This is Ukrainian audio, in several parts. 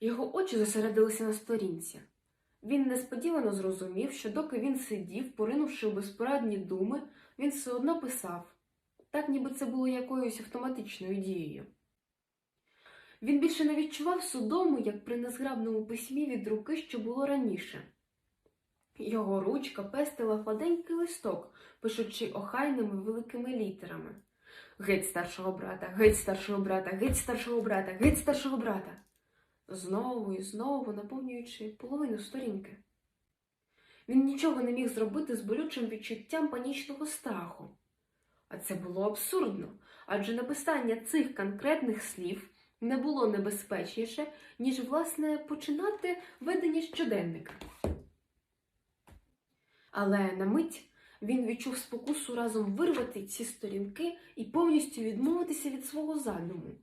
Його очі зосередилися на сторінці. Він несподівано зрозумів, що доки він сидів, поринувши в безпорадні думи, він все одно писав, так ніби це було якоюсь автоматичною дією. Він більше не відчував судому, як при незграбному письмі від руки, що було раніше. Його ручка пестила гладенький листок, пишучи охайними великими літерами. Геть старшого брата, геть старшого брата, геть старшого брата, геть старшого брата. Знову і знову наповнюючи половину сторінки. Він нічого не міг зробити з болючим відчуттям панічного страху. А це було абсурдно, адже написання цих конкретних слів не було небезпечніше, ніж, власне, починати ведення щоденника. Але на мить він відчув спокусу разом вирвати ці сторінки і повністю відмовитися від свого задуму.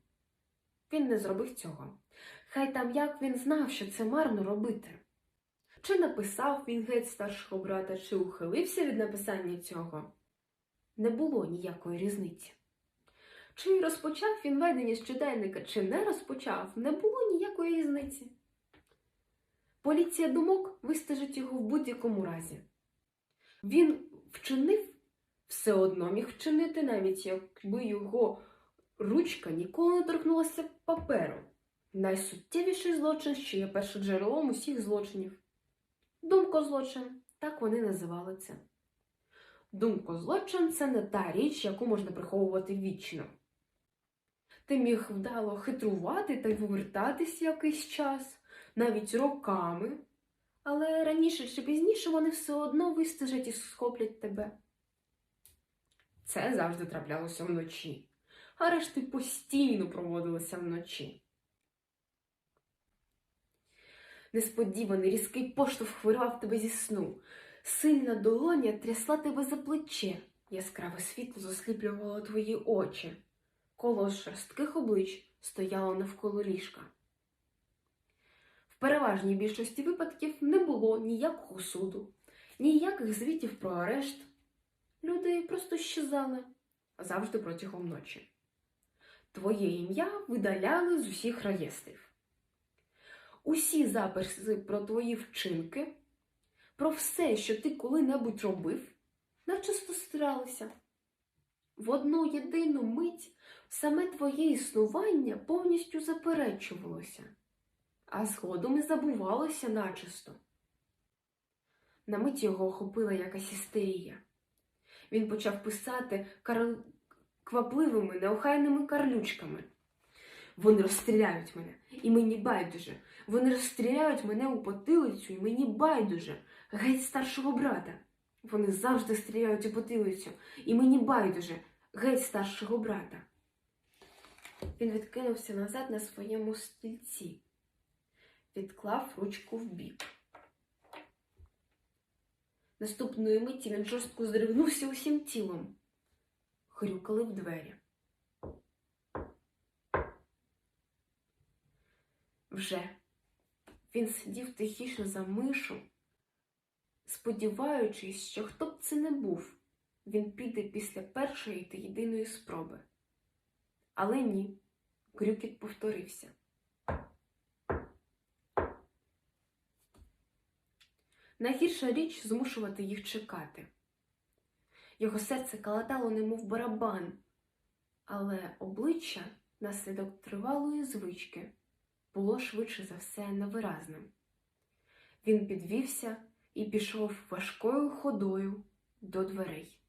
Він не зробив цього. Хай там як він знав, що це марно робити. Чи написав він геть старшого брата, чи ухилився від написання цього, не було ніякої різниці. Чи розпочав він ведення щоденника, чи не розпочав, не було ніякої різниці. Поліція думок вистежить його в будь-якому разі. Він вчинив все одно міг вчинити, навіть якби його ручка ніколи не торкнулася паперу. Найсуттєвіший злочин, що є першоджерелом усіх злочинів. Думкозлочин, так вони називали це. Думкозлочин це не та річ, яку можна приховувати вічно. Ти міг вдало хитрувати та вивертатись якийсь час, навіть роками, але раніше чи пізніше вони все одно вистежать і схоплять тебе. Це завжди траплялося вночі, а решти постійно проводилися вночі. Несподіваний різкий поштовх вирвав тебе зі сну. Сильна долоня трясла тебе за плече, яскраве світло засліплювало твої очі. Коло шерстких облич стояло навколо ліжка. В переважній більшості випадків не було ніякого суду, ніяких звітів про арешт. Люди просто щезали завжди протягом ночі. Твоє ім'я видаляли з усіх реєстрів. Усі записи про твої вчинки, про все, що ти коли-небудь робив, начисто стиралися. В одну єдину мить саме твоє існування повністю заперечувалося, а згодом і забувалося начисто. На мить його охопила якась істерія. Він почав писати кар... квапливими, неохайними карлючками. Вони розстріляють мене, і мені байдуже. Вони розстріляють мене у потилицю, і мені байдуже. Геть старшого брата. Вони завжди стріляють у потилицю, і мені байдуже. Геть старшого брата. Він відкинувся назад на своєму стільці, відклав ручку вбік. Наступної миті він жорстко здригнувся усім тілом. Хрюкали в двері. Вже він сидів тихіше за мишу, сподіваючись, що хто б це не був, він піде після першої та єдиної спроби. Але ні, крюкіт повторився. Найгірша річ змушувати їх чекати. Його серце калатало, немов барабан, але обличчя, наслідок тривалої звички, було швидше за все невиразним. Він підвівся і пішов важкою ходою до дверей.